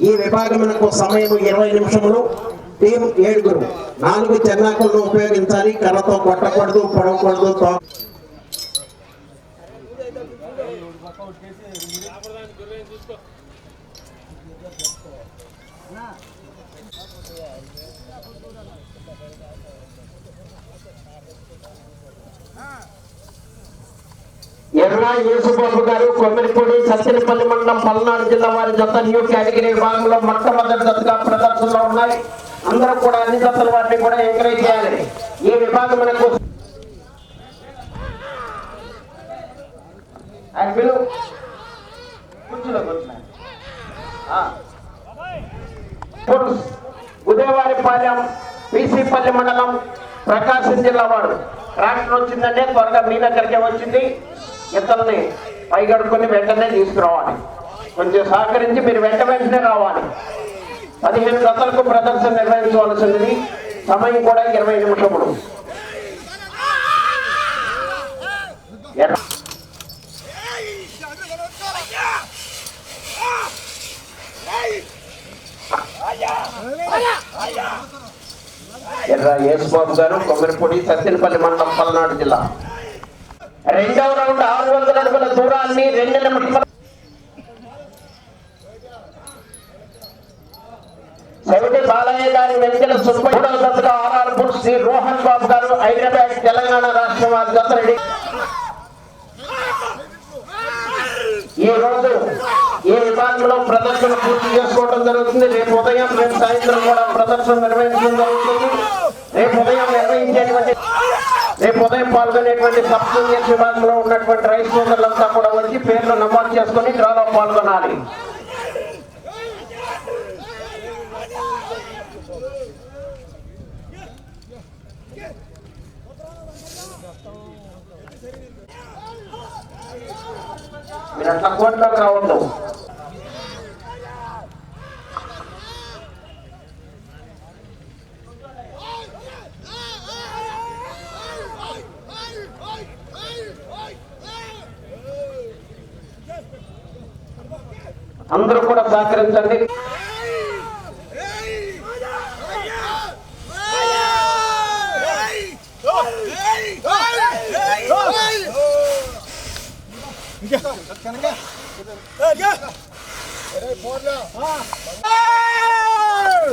ఈ విభాగమునకు సమయం ఇరవై నిమిషములు. టీం ఏడుగురు. నాలుగు చెన్నాకులను ఉపయోగించాలి. కర్రతో కొట్టకూడదు పొడవకూడదు తో- ఎర్ర యేసుబాబు గారు కొమ్మిరిపూడి సత్యనపల్లి మండలం పల్నాడు జిల్లా వారి జత న్యూ కేటగిరీ విభాగంలో మొట్టమొదటి జతగా ప్రదర్శనలో ఉన్నాయి. అందరూ కూడా అన్ని జతల వారిని కూడా ఎంకరేజ్ చేయాలి. ఈ విభాగం మనకు పిలువు. కూర్చోలో ఉదయవారిపాలెం పీసీపల్లి మండలం ప్రకాశం జిల్లా వాడు రాష్ట్రం వచ్చిందంటే త్వరగా మీ దగ్గరికే వచ్చింది. ఇతరులని పైగడుకొని వెంటనే తీసుకురావాలి. కొంచెం సహకరించి మీరు వెంట వెంటనే రావాలి. పదిహేను గతలకు ప్రదర్శన నిర్వహించవలసింది సమయం కూడా ఇరవై నిమిషములు. ఎర్ర ఎర్ర యేసుబాబు గారు కొమ్మరిపూడి సత్యనపల్లి మండలం పల్నాడు జిల్లా. రెండవ రౌండ్ ఆరు వందల అడుగుల దూరాన్ని రెండు నిమిషాలు సెవెంటీ బాలయ్య గారి వెంకట సుబ్బయ్య ఆర్ఆర్ శ్రీ రోహన్ బాబు గారు హైదరాబాద్ తెలంగాణ రాష్ట్రం వారి జత రెడీ ఈ రోజు ఈ విభాగంలో ప్రదర్శన పూర్తి చేసుకోవడం జరుగుతుంది. రేపు ఉదయం రేపు సాయంత్రం కూడా ప్రదర్శన నిర్వహించడం జరుగుతుంది. రేపు ఉదయం నిర్వహించేటువంటి రేపు ఉదయం పాల్గొనేటువంటి సబ్ జూనియర్స్ విభాగంలో ఉన్నటువంటి రైస్ సోదరులంతా కూడా వచ్చి పేర్లు నమోదు చేసుకొని డ్రాలో పాల్గొనాలి. మీరు అట్లా కోర్టులోకి రావద్దు. అందరూ కూడా సహకరించండి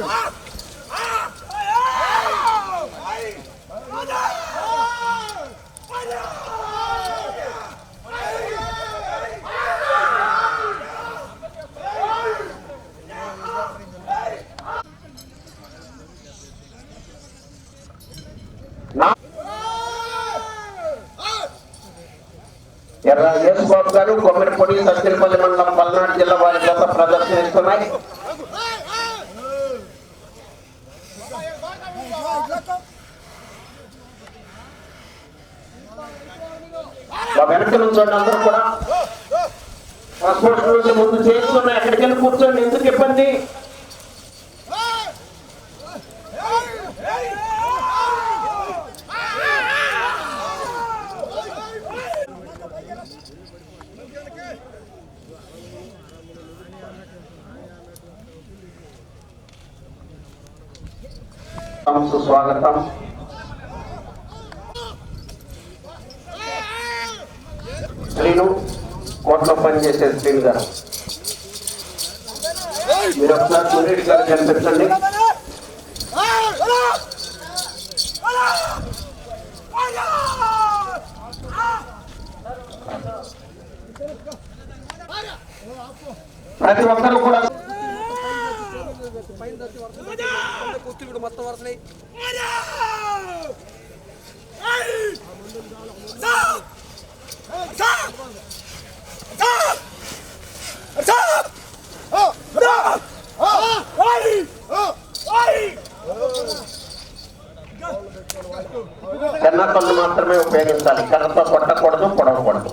నా- ఎర్ర యేసుబాబు గారు కొమ్మిరిపొడి సత్తిరిపల్లి మండలం పల్నాడు జిల్లా వారి గత ప్రదర్శనిస్తున్నాయి. వెనక నుంచి అందరూ కూడా పాస్పోర్ట్ నుంచి ముందు చేస్తున్నాయి. ఎక్కడికి వెళ్ళి కూర్చోండి. ఎందుకు ఇబ్బంది? సుస్వాగతం. స్త్రీలు కోట్లో పనిచేసే స్త్రీలు గారు మీరు ఒకసారి సురేష్ గారు కనిపించండి. ప్రతి ఒక్కరు కూడా కూతురు మొత్తం వరుసలై. చిన్న కళ్ళు మాత్రమే ఉపయోగించాలి. కర్రతో కొట్టకూడదు పొడవకూడదు.